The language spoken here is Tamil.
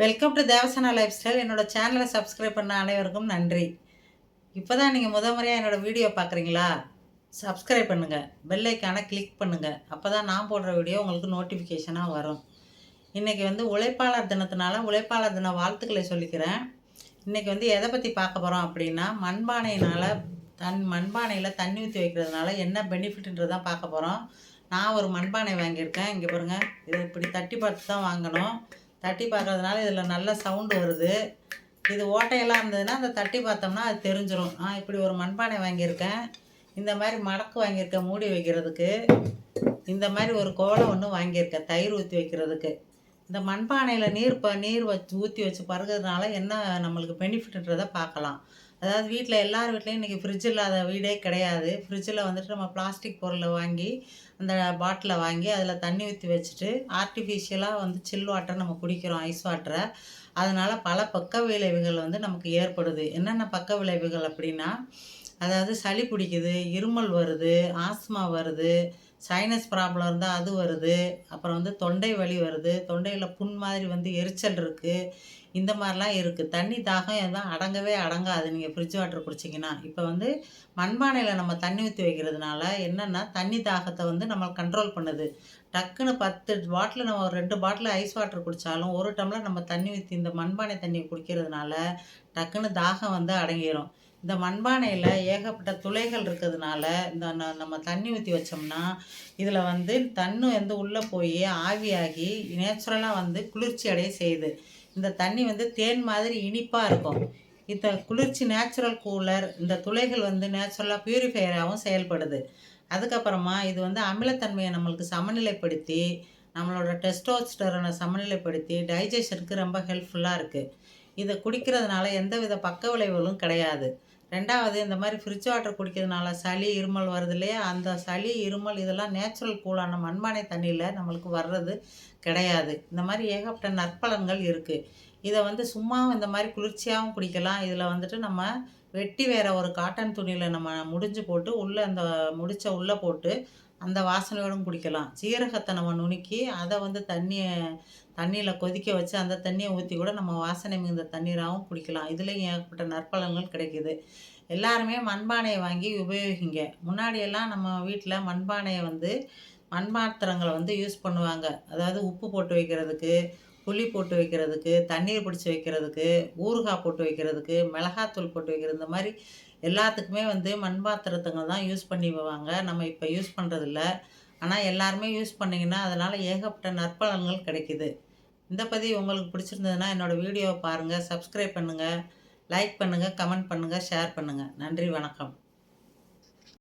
Welcome to Devasana lifestyle என்னோட சேனலை சப்ஸ்கிரைப் பண்ண அனைவருக்கும் நன்றி. இப்போ தான் நீங்கள் முத முறையாக என்னோடய வீடியோ பார்க்குறீங்களா? சப்ஸ்கிரைப் பண்ணுங்கள் பெல்லைக்கான கிளிக் பண்ணுங்கள் அப்போ தான் நான் போடுற வீடியோ உங்களுக்கு நோட்டிஃபிகேஷனாக வரும். இன்றைக்கி வந்து உழைப்பாளர் தினத்தினால உழைப்பாளர் தின வாழ்த்துக்களை சொல்லிக்கிறேன். இன்றைக்கி வந்து எதை பற்றி பார்க்க போகிறோம் அப்படின்னா மண்பானையினால் தன் மண்பானையில் தண்ணி ஊற்றி வைக்கிறதுனால என்ன பெனிஃபிட்ன்றது தான் பார்க்க போகிறோம் நான் ஒரு மண்பானை வாங்கியிருக்கேன். இங்கே பாருங்கள் இதை இப்படி தட்டி பார்த்து தான் வாங்கணும். தட்டி பார்க்கறதுனால இதில் நல்ல சவுண்டு வருது. இது ஓட்டையெல்லாம் இருந்ததுன்னா அந்த தட்டி பார்த்தோம்னா அது தெரிஞ்சிடும் நான் இப்படி ஒரு மண்பானை வாங்கியிருக்கேன். இந்த மாதிரி மடக்கு வாங்கியிருக்கேன் மூடி வைக்கிறதுக்கு. இந்த மாதிரி ஒரு கோலை ஒன்று வாங்கியிருக்கேன் தயிர் ஊற்றி வைக்கிறதுக்கு. இந்த மண்பானையில் நீர் ப நீர் வச்சு ஊற்றி வச்சு பருகிறதுனால என்ன நம்மளுக்கு பெனிஃபிட்ன்றதை பார்க்கலாம். அதாவது வீட்டில் எல்லார் வீட்லேயும் இன்றைக்கி ஃப்ரிட்ஜ் இல்லாத வீடே கிடையாது. ஃப்ரிட்ஜில் வந்துட்டு நம்ம பிளாஸ்டிக் பொருளை வாங்கி அந்த பாட்டிலை வாங்கி அதில் தண்ணி ஊற்றி வச்சுட்டு ஆர்டிஃபிஷியலாக வந்து சில் வாட்டர் நம்ம குடிக்கிறோம் ஐஸ் வாட்டரை அதனால் பல பக்க விளைவுகள் வந்து நமக்கு ஏற்படுது. என்னென்ன பக்க விளைவுகள் அப்படின்னா அதாவது சளி பிடிக்குது இருமல் வருது ஆஸ்மா வருது சைனஸ் ப்ராப்ளம் இருந்தால் அது வருது. அப்புறம் வந்து தொண்டை வலி வருது. தொண்டையில் புண் மாதிரி வந்து எரிச்சல் இருக்குது இந்த மாதிரிலாம் இருக்குது தண்ணி தாகம் எதுவும் அடங்கவே அடங்காது. நீங்கள் ஃப்ரிட்ஜ் வாட்டர் குடிச்சிங்கன்னா. இப்போ வந்து மண்பானையில் நம்ம தண்ணி ஊற்றி வைக்கிறதுனால என்னென்னா தண்ணி தாகத்தை வந்து நம்ம கண்ட்ரோல் பண்ணுது. டக்குன்னு பத்து பாட்டில் நம்ம ஒரு ரெண்டு பாட்டில் ஐஸ் வாட்டர் குடித்தாலும் ஒரு டம்ளர் நம்ம தண்ணி ஊற்றி இந்த மண்பானை தண்ணியை குடிக்கிறதுனால டக்குன்னு தாகம் வந்து அடங்கிடும் இந்த மண்பானையில் ஏகப்பட்ட துளைகள் இருக்கிறதுனால இந்த நம்ம தண்ணி ஊற்றி வச்சோம்னா இதில் வந்து தண்ணு வந்து உள்ளே போய் ஆவியாகி நேச்சுரலாக வந்து குளிர்ச்சி அடைய செய்யுது. இந்த தண்ணி வந்து தேன் மாதிரி இனிப்பாக இருக்கும். இந்த குளிர்ச்சி நேச்சுரல் கூலர் இந்த துளைகள் வந்து நேச்சுரலாக ப்யூரிஃபையராகவும் செயல்படுது. அதுக்கப்புறமா இது வந்து அமிலத்தன்மையை நம்மளுக்கு சமநிலைப்படுத்தி நம்மளோட டெஸ்டோஸ்டரனை சமநிலைப்படுத்தி டைஜஷனுக்கு ரொம்ப ஹெல்ப்ஃபுல்லாக இருக்குது இதை குடிக்கிறதுனால எந்த வித பக்க விளைவுகளும் கிடையாது. ரெண்டாவது இந்த மாதிரி ஃப்ரிட்ஜ் வாட்டர் குடிக்கிறதுனால சளி இருமல் வருது இல்லையா? அந்த சளி இருமல் இதெல்லாம் நேச்சுரல் கூலான மண்பானை தண்ணியில் நம்மளுக்கு வர்றது கிடையாது. இந்த மாதிரி ஏகப்பட்ட நற்பலன்கள் இருக்குது இதை வந்து சும்மா இந்த மாதிரி குளிர்ச்சியாகவும் குடிக்கலாம். இதில் வந்துட்டு நம்ம வெட்டி வேற ஒரு காட்டன் துணியில் நம்ம முடிஞ்சு போட்டு உள்ளே அந்த முடிச்ச உள்ளே போட்டு அந்த வாசனையோடும் குடிக்கலாம். சீரகத்தை நம்ம நுணுக்கி அதை வந்து தண்ணியை தண்ணியில் கொதிக்க வச்சு அந்த தண்ணியை ஊற்றி கூட நம்ம வாசனை மிகுந்த தண்ணீராகவும் குடிக்கலாம். இதுலேயும் ஏகப்பட்ட நற்பலன்கள் கிடைக்கிது. எல்லாருமே மண்பானையை வாங்கி உபயோகிங்க. முன்னாடியெல்லாம் நம்ம வீட்டில் மண்பானையை வந்து மண்பாத்திரங்களை வந்து யூஸ் பண்ணுவாங்க. அதாவது உப்பு போட்டு வைக்கிறதுக்கு புளி போட்டு வைக்கிறதுக்கு தண்ணீர் பிடிச்சி வைக்கிறதுக்கு ஊறுகாய் போட்டு வைக்கிறதுக்கு மிளகாத்தூள் போட்டு வைக்கிறது இந்த மாதிரி எல்லாத்துக்குமே வந்து மண் பாத்திரத்துங்கள் தான் யூஸ் பண்ணி வைவாங்க நம்ம இப்போ யூஸ் பண்ணுறதில்ல ஆனால் எல்லாருமே யூஸ் பண்ணிங்கன்னா அதனால் ஏகப்பட்ட நற்பலன்கள் கிடைக்கிது. இந்த பதிவு உங்களுக்கு பிடிச்சிருந்ததுன்னா என்னோடய வீடியோவை பாருங்கள் சப்ஸ்கிரைப் பண்ணுங்கள் லைக் பண்ணுங்கள் கமெண்ட் பண்ணுங்கள் ஷேர் பண்ணுங்கள் நன்றி வணக்கம்.